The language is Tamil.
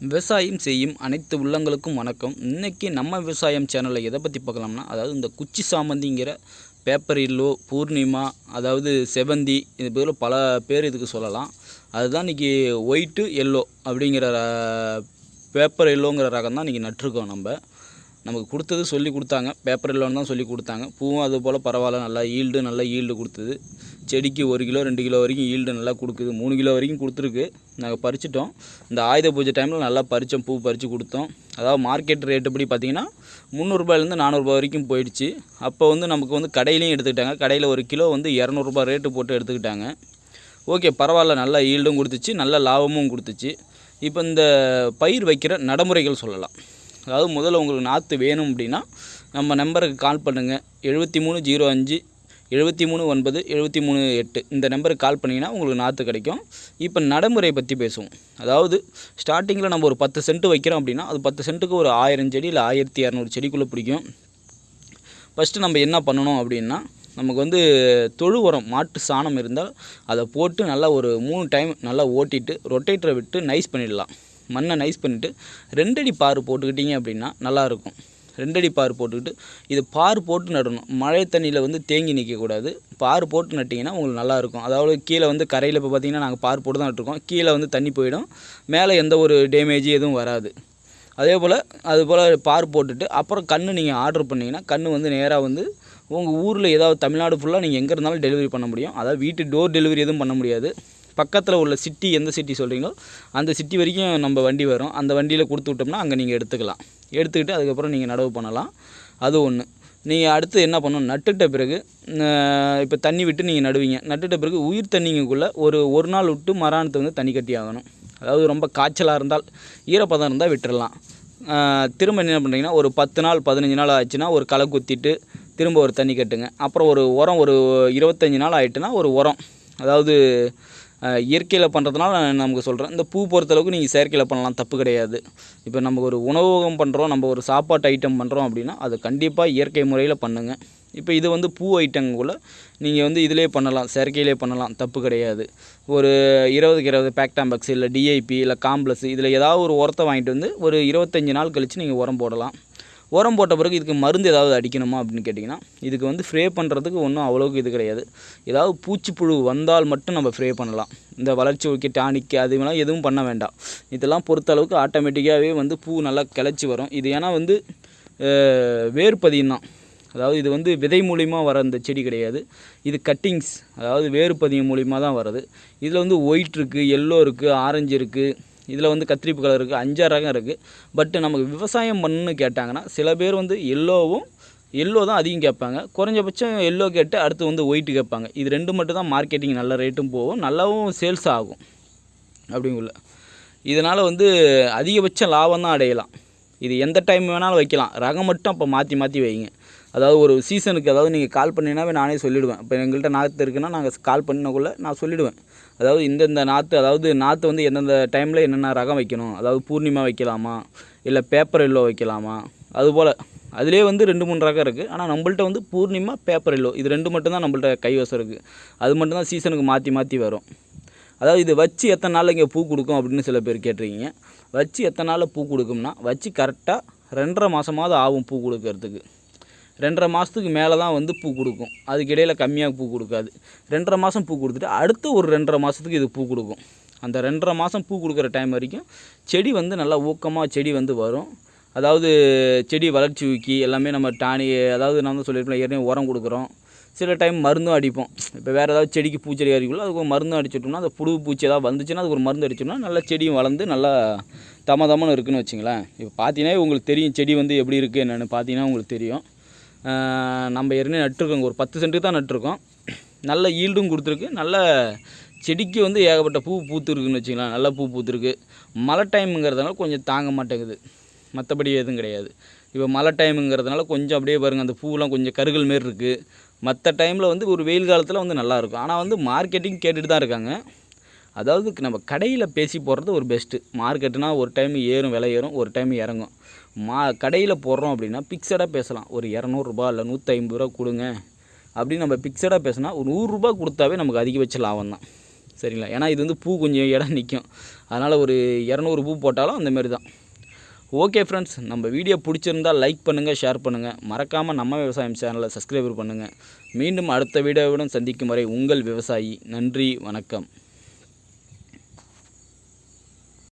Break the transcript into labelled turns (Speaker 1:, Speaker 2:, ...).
Speaker 1: விவசாயம் செய்யும் அனைத்து உள்ளங்களுக்கும் வணக்கம். இன்றைக்கி நம்ம விவசாயம் சேனலில் எதை பற்றி பார்க்கலாம்னா அதாவது இந்த குச்சி சாமந்திங்கிற பேப்பர் இல்லோ பூர்ணிமா அதாவது செவந்தி இது பேரில் பல பேர் இதுக்கு சொல்லலாம். அதுதான் இன்றைக்கி ஒயிட்டு எல்லோ அப்படிங்கிற ர- பேப்பர் எல்லோங்கிற ரகம் தான் இன்றைக்கி நட்டிருக்கோம் நம்ம. நமக்கு கொடுத்தது சொல்லி கொடுத்தாங்க. பேப்பர் எல்லோன்னு தான் சொல்லி கொடுத்தாங்க. பூவும் அது போல் பரவாயில்ல நல்லா ஈல்டு நல்லா ஈல்டு கொடுத்தது. செடிக்கு ஒரு கிலோ ரெண்டு கிலோ வரைக்கும் ஈல்டு நல்லா கொடுக்குது. மூணு கிலோ வரைக்கும் கொடுத்துருக்கு. நாங்கள் பறிச்சிட்டோம். இந்த ஆயுத பூஜை டைமில் நல்லா பறித்தோம் பூ பறித்து கொடுத்தோம். அதாவது மார்க்கெட் ரேட்டு படி பார்த்தீங்கன்னா முந்நூறுபாயிலேருந்து நானூறுபா வரைக்கும் போயிடுச்சு. அப்போ வந்து நமக்கு வந்து கடையிலையும் எடுத்துக்கிட்டாங்க. கடையில் ஒரு கிலோ வந்து இரநூறுபா ரேட்டு போட்டு எடுத்துக்கிட்டாங்க. ஓகே பரவாயில்ல. நல்லா ஈல்டும் கொடுத்துச்சு. நல்ல லாபமும் கொடுத்துச்சு. இப்போ இந்த பயிர் வைக்கிற நடைமுறைகள் சொல்லலாம். அதாவது முதல்ல உங்களுக்கு நாற்று வேணும் அப்படின்னா நம்ம நம்பருக்கு கால் பண்ணுங்கள் எழுபத்தி மூணு ஜீரோ அஞ்சு எழுபத்தி மூணு ஒன்பது எழுபத்தி மூணு எட்டு. இந்த நம்பருக்கு கால் பண்ணிங்கன்னா உங்களுக்கு நாற்று கிடைக்கும். இப்போ நடைமுறை பற்றி பேசுவோம். அதாவது ஸ்டார்டிங்கில் நம்ம ஒரு பத்து சென்ட் வைக்கிறோம் அப்படின்னா அது பத்து சென்ட்டுக்கு ஒரு ஆயிரம் செடி இல்லை ஆயிரத்தி இரநூறு செடிக்குள்ளே பிடிக்கும். ஃபஸ்ட்டு நம்ம என்ன பண்ணணும் அப்படின்னா நமக்கு வந்து தொழு உரம் மாட்டு சாணம் இருந்தால் அதை போட்டு நல்லா ஒரு மூணு டைம் நல்லா ஓட்டிட்டு ரொட்டேட்டரை விட்டு நைஸ் பண்ணிடலாம். மண்ணை நைஸ் பண்ணிவிட்டு ரெண்டடி பாரு போட்டுக்கிட்டிங்க அப்படின்னா நல்லாயிருக்கும் ரெண்டடி பார் போட்டுக்கிட்டு இது பார் போட்டு நடணும். மழை தண்ணியில் வந்து தேங்கி நிற்கக்கூடாது பார் போட்டு நட்டிங்கன்னா உங்களுக்கு நல்லாயிருக்கும். அதாவது கீழே வந்து கரையில் இப்போ பார்த்தீங்கன்னா நாங்கள் பார் போட்டு தான் நட்டுருக்கோம். கீழே வந்து தண்ணி போயிடும். மேலே எந்த ஒரு டேமேஜ் எதுவும் வராது. அதே போல் அது போல் பார் போட்டுட்டு அப்புறம் கன்று நீங்கள் ஆர்டர் பண்ணிங்கன்னா கன்று வந்து நேராக வந்து உங்கள் ஊரில் ஏதாவது தமிழ்நாடு ஃபுல்லாக நீங்கள் எங்கே இருந்தாலும் டெலிவரி பண்ண முடியும். அதாவது வீட்டு டோர் டெலிவரி எதுவும் பண்ண முடியாது. பக்கத்தில் உள்ள சிட்டி எந்த சிட்டி சொல்கிறீங்களோ அந்த சிட்டி வரைக்கும் நம்ம வண்டி வரும். அந்த வண்டியில் கொடுத்து விட்டோம்னா அங்கே நீங்கள் எடுத்துக்கலாம். எடுத்துக்கிட்டு அதுக்கப்புறம் நீங்கள் நடவு பண்ணலாம். அது ஒன்று நீங்கள் அடுத்து என்ன பண்ணணும்? நட்டுட்ட பிறகு இப்போ தண்ணி விட்டு நீங்கள் நடுவீங்க. நட்டுட்ட பிறகு உயிர் தண்ணிங்கக்குள்ளே ஒரு ஒரு நாள் விட்டு மராணத்தை வந்து தண்ணி கட்டி ஆகணும். அதாவது ரொம்ப காய்ச்சலாக இருந்தால் ஈரப்பதம் இருந்தால் விட்டுறலாம். திரும்ப என்ன பண்ணுறீங்கன்னா ஒரு பத்து நாள் பதினஞ்சு நாள் ஆச்சுன்னா ஒரு களை குத்திட்டு திரும்ப ஒரு தண்ணி கட்டுங்க. அப்புறம் ஒரு உரம் ஒரு இருபத்தஞ்சி நாள் ஆகிட்டுனா ஒரு உரம். அதாவது இயற்கையில் பண்ணுறதுனால நான் நமக்கு சொல்கிறேன் இந்த பூ பொறுத்தளவுக்கு நீங்கள் செயற்கையில் பண்ணலாம் தப்பு கிடையாது. இப்போ நம்ம ஒரு உணவகம் பண்ணுறோம் நம்ம ஒரு சாப்பாட்டு ஐட்டம் பண்ணுறோம் அப்படின்னா அது கண்டிப்பாக இயற்கை முறையில் பண்ணுங்கள் இப்போ இது வந்து பூ ஐட்டங்குள்ள நீங்கள் வந்து இதிலே பண்ணலாம் செயற்கையிலே பண்ணலாம் தப்பு கிடையாது. ஒரு இருபதுக்கு இருபது பேக்டாம்பக்ஸ் இல்லை டிஐபி இல்லை காம்ப்ளஸ் இதில் ஏதாவது ஒரு உரத்தை வாங்கிட்டு வந்து ஒரு இருபத்தஞ்சி நாள் கழித்து நீங்கள் உரம் போடலாம். உரம் போட்ட பிறகு இதுக்கு மருந்து ஏதாவது அடிக்கணுமா அப்படின்னு கேட்டிங்கன்னா இதுக்கு வந்து ஸ்ப்ரே பண்ணுறதுக்கு ஒன்றும் அவ்வளோக்கு இது கிடையாது. ஏதாவது பூச்சிப்புழு வந்தால் மட்டும் நம்ம ஸ்ப்ரே பண்ணலாம். இந்த வளர்ச்சி ஊக்கி டானிக் அது மாதிரிலாம் எதுவும் பண்ண வேண்டாம். இதெல்லாம் பொறுத்த அளவுக்கு ஆட்டோமேட்டிக்காகவே வந்து பூ நல்லா கிளச்சி வரும். இது ஏன்னா வந்து வேர்பதியம் தான். அதாவது இது வந்து விதை மூலிமா வர இந்த செடி கிடையாது. இது கட்டிங்ஸ் அதாவது வேறுபதியம் மூலிமா தான் வருது இதில் வந்து ஒயிட் இருக்குது எல்லோ இருக்குது ஆரஞ்சு இருக்குது இதில் வந்து கத்திரிப்பு கலர் இருக்குது அஞ்சாறு ரகம் இருக்குது. பட்டு நமக்கு விவசாயம் பண்ணுன்னு கேட்டாங்கன்னா சில பேர் வந்து எல்லோவும் எல்லோ தான் அதிகம் கேட்பாங்க. குறைஞ்சபட்சம் எல்லோ கேட்டு அடுத்து வந்து ஒயிட் கேட்பாங்க. இது ரெண்டு மட்டும் தான் மார்க்கெட்டிங் நல்ல ரேட்டும் போகும் நல்லாவும் சேல்ஸ் ஆகும். அப்படிங்குள்ள. இதனால் வந்து அதிகபட்ச லாபம் தான் அடையலாம். இது எந்த டைம் வேணாலும் வைக்கலாம். ரகம் மட்டும் அப்போ மாற்றி மாற்றி வைங்க. அதாவது ஒரு சீசனுக்கு அதாவது நீங்கள் கால் பண்ணினாவே நானே சொல்லிவிடுவேன் இப்போ எங்கள்கிட்ட நாற்று இருக்குன்னா நாங்கள் கால் பண்ணக்குள்ளே நான் சொல்லிவிடுவேன் அதாவது இந்தந்த நாற்று அதாவது நாற்று வந்து எந்தெந்த டைமில் என்னென்ன ரகம் வைக்கணும்? அதாவது பூர்ணிமா வைக்கலாமா? இல்லை பேப்பர் எல்லோ வைக்கலாமா? அதுபோல். அதிலே வந்து ரெண்டு மூணு ரகம் இருக்குது ஆனால் நம்மள்ட்ட வந்து பூர்ணிமா பேப்பர் எல்லோ இது ரெண்டு மட்டும்தான் நம்மள்ட்ட கைவசம் இருக்குது அது மட்டும்தான் சீசனுக்கு மாற்றி மாற்றி வரும். அதாவது இது வச்சு எத்தனை நாளில் இங்கே பூ கொடுக்கும் அப்படின்னு சில பேர் கேட்டிருக்கீங்க. வச்சு எத்தனை நாளில் பூ கொடுக்கும்னா வச்சு கரெக்டாக ரெண்டரை மாதமாவது ஆகும் பூ கொடுக்கறதுக்கு. ரெண்டரை மாதத்துக்கு மேலே தான் வந்து பூ கொடுக்கும். அதுக்கு இடையில் கம்மியாக பூ கொடுக்காது. ரெண்டரை மாதம் பூ கொடுத்துட்டு அடுத்து ஒரு ரெண்டரை மாதத்துக்கு இது பூ கொடுக்கும். அந்த ரெண்டரை மாதம் பூ கொடுக்குற டைம் வரைக்கும் செடி வந்து நல்லா ஊக்கமாக செடி வந்து வரும். அதாவது செடி வளர்ச்சி ஊக்கி எல்லாமே நம்ம டானி அதாவது நான் வந்து சொல்லியிருப்பேன் ஏற்கனவே உரம் கொடுக்குறோம். சில டைம் மருந்தும் அடிப்போம். இப்போ வேறு ஏதாவது செடிக்கு பூச்செடி அறிவிக்குள்ள அதுக்கு ஒரு மருந்து அடிச்சிட்டோம்னா அந்த புழு பூச்சி ஏதாவது வந்துச்சுன்னா அதுக்கு ஒரு மருந்து அடிச்சோம்னா நல்லா செடியும் வளர்ந்து நல்லா தம தமன்னு இருக்குன்னு வச்சுங்களேன். இப்போ பார்த்தீங்கன்னா உங்களுக்கு தெரியும் செடி வந்து எப்படி இருக்குது என்னென்னு பார்த்தீங்கன்னா உங்களுக்கு தெரியும். நம்ம ஏற்கனவே நட்டுருக்கோங்க. ஒரு பத்து சென்ட்டுக்கு தான் நட்டுருக்கோம். நல்ல ஈல்டும் கொடுத்துருக்கு. நல்ல செடிக்கு வந்து ஏகப்பட்ட பூ பூத்துருக்குன்னு வச்சுக்கலாம். நல்ல பூ பூத்துருக்கு. மழை டைமுங்கிறதுனால கொஞ்சம் தாங்க மாட்டேங்குது. மற்றபடி எதுவும் கிடையாது. இப்போ மழை டைமுங்கிறதுனால கொஞ்சம் அப்படியே பாருங்கள் அந்த பூவெலாம் கொஞ்சம் கருகல் மாரி இருக்குது மற்ற டைமில் வந்து ஒரு வெயில் காலத்தில் வந்து நல்லாயிருக்கும் ஆனால் வந்து மார்க்கெட்டிங் கேட்டுகிட்டு தான் இருக்காங்க. அதாவது நம்ம கடையில் பேசி போடுறது ஒரு பெஸ்ட்டு மார்க்கெட்டுனா ஒரு டைம் ஏறும் விலை ஏறும் ஒரு டைம் இறங்கும். மா கடையில் போடுறோம் அப்படின்னா பிக்சடாக பேசலாம். ஒரு இரநூறுபா இல்லை நூற்றி ஐம்பது ரூபா கொடுங்க. அப்படின்னு நம்ம பிக்சடாக பேசினா ஒரு நூறுரூபா கொடுத்தாவே நமக்கு அதிகபட்ச லாபம் தான். சரிங்களா? ஏன்னா இது வந்து பூ கொஞ்சம் இடம் நிற்கும் அதனால் ஒரு இரநூறு பூ போட்டாலும் அந்தமாரி தான். ஓகே ஃப்ரெண்ட்ஸ் நம்ம வீடியோ பிடிச்சிருந்தா லைக் பண்ணுங்கள் ஷேர் பண்ணுங்கள் மறக்காமல் நம்ம விவசாயம் சேனலை சப்ஸ்கிரைபர் பண்ணுங்கள் மீண்டும் அடுத்த வீடியோவுடன் சந்திக்கும் வரை உங்கள் விவசாயி. நன்றி வணக்கம்.